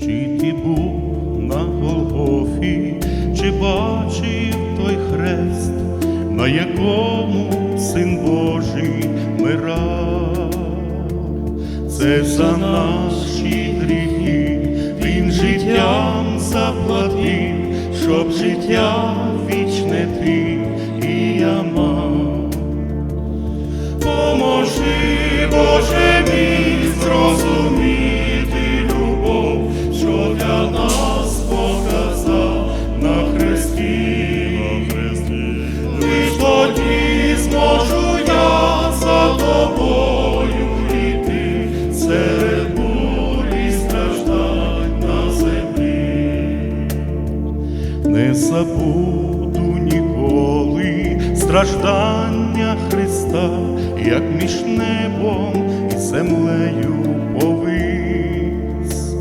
Чи ти був на Голгофі, чи бачив той хрест, на якому син Божий мирав? Це за наші гріхи, він життям заплатив, щоб життя вічне ти і я мав. Поможи, Боже Не забуду ніколи страждання Христа, як між небом і землею повис,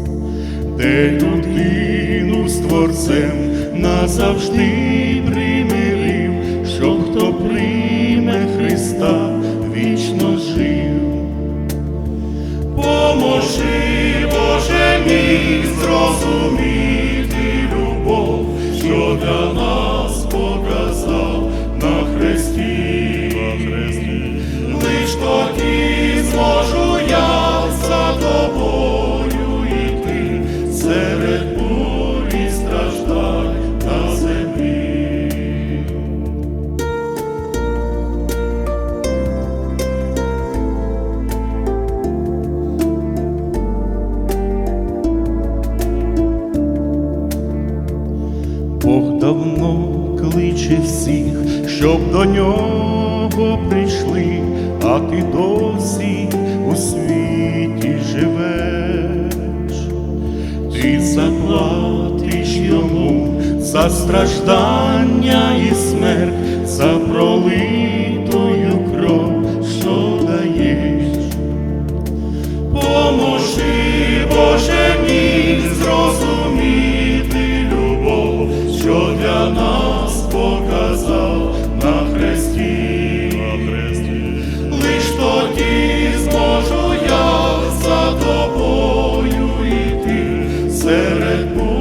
де людину з творцем назавжди примирив, що хто прийме Христа вічно жив. Поможи, Боже мій, зрозуміти давно кличе всіх, щоб до нього прийшли, а ти досі у світі живеш, ти заплатиш йому за страждання і смерть, за пролитою нас показав на хресті. Лиш тоді зможу я за тобою йти серед бурі